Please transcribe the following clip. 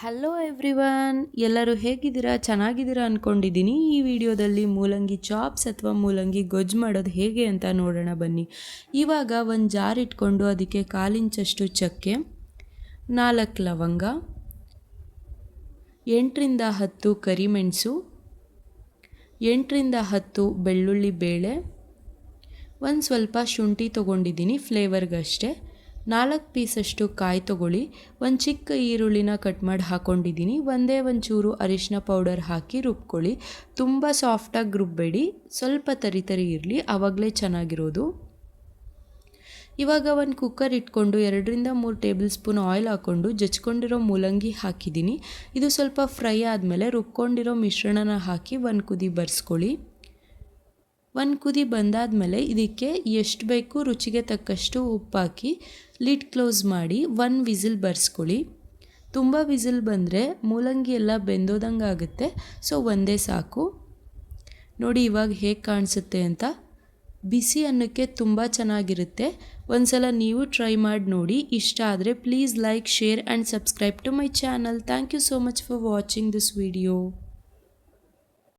Hello everyone ಎಲ್ಲರೂ ಹೇಗಿದ್ದೀರಾ? ಚೆನ್ನಾಗಿದ್ದೀರಾ ಅಂದ್ಕೊಂಡಿದ್ದೀನಿ ಈ ವಿಡಿಯೋದಲ್ಲಿ ಮೂಲಂಗಿ ಚಾಪ್ಸ್ ಅಥವಾ ಮೂಲಂಗಿ ಗೊಜ್ಜು ಮಾಡೋದು ಹೇಗೆ ಅಂತ ನೋಡೋಣ ಬನ್ನಿ. ಇವಾಗ ಒಂದು ಜಾರ್ ಇಟ್ಕೊಂಡು ಅದಕ್ಕೆ ಕಾಲಿಂಚಷ್ಟು ಚಕ್ಕೆ, ನಾಲ್ಕು ಲವಂಗ, ಎಂಟರಿಂದ ಹತ್ತು ಕರಿಮೆಣಸು, ಎಂಟರಿಂದ ಹತ್ತು ಬೆಳ್ಳುಳ್ಳಿ ಬೇಳೆ, ಒಂದು ಸ್ವಲ್ಪ ಶುಂಠಿ ತೊಗೊಂಡಿದ್ದೀನಿ ಫ್ಲೇವರ್ಗಷ್ಟೇ ನಾಲ್ಕು ಪೀಸಷ್ಟು ಕಾಯಿ ತೊಗೊಳ್ಳಿ. ಒಂದು ಚಿಕ್ಕ ಈರುಳ್ಳಿನ ಕಟ್ ಮಾಡಿ ಹಾಕ್ಕೊಂಡಿದ್ದೀನಿ ಒಂದೇ ಒಂಚೂರು ಅರಿಶಿನ ಪೌಡರ್ ಹಾಕಿ ರುಬ್ಕೊಳ್ಳಿ. ತುಂಬ ಸಾಫ್ಟಾಗಿ ರುಬ್ಬೇಡಿ. ಸ್ವಲ್ಪ ತರಿ ತರಿ ಇರಲಿ. ಆವಾಗಲೇ ಚೆನ್ನಾಗಿರೋದು. ಇವಾಗ ಒಂದು ಕುಕ್ಕರ್ ಇಟ್ಕೊಂಡು ಎರಡರಿಂದ ಮೂರು ಟೇಬಲ್ ಸ್ಪೂನ್ ಆಯಿಲ್ ಹಾಕ್ಕೊಂಡು ಜಚ್ಕೊಂಡಿರೋ ಮೂಲಂಗಿ ಹಾಕಿದ್ದೀನಿ. ಇದು ಸ್ವಲ್ಪ ಫ್ರೈ ಆದಮೇಲೆ ರುಬ್ಕೊಂಡಿರೋ ಮಿಶ್ರಣನ ಹಾಕಿ ಒಂದು ಕುದಿ ಬರ್ಸ್ಕೊಳ್ಳಿ. ಒಂದು ಕುದಿ ಬಂದಾದ ಮೇಲೆ ಇದಕ್ಕೆ ಎಷ್ಟು ಬೇಕು ರುಚಿಗೆ ತಕ್ಕಷ್ಟು ಉಪ್ಪಾಕಿ, ಲಿಡ್ ಕ್ಲೋಸ್ ಮಾಡಿ ಒನ್ ವಿಸಿಲ್ ಬರ್ಸ್ಕೊಳ್ಳಿ. ತುಂಬ ವಿಸಿಲ್ ಬಂದರೆ ಮೂಲಂಗಿ ಎಲ್ಲ ಬೆಂದೋದಂಗೆ ಆಗುತ್ತೆ, ಸೊ ಒಂದೇ ಸಾಕು. ನೋಡಿ ಇವಾಗ ಹೇಗೆ ಕಾಣಿಸುತ್ತೆ ಅಂತ. ಬಿಸಿ ಅನ್ನಕ್ಕೆ ತುಂಬ ಚೆನ್ನಾಗಿರುತ್ತೆ. ಒಂದು ಸಲ ನೀವು ಟ್ರೈ ಮಾಡಿ ನೋಡಿ. ಇಷ್ಟ ಆದರೆ please like, share and subscribe to my channel. Thank you so much for watching this video.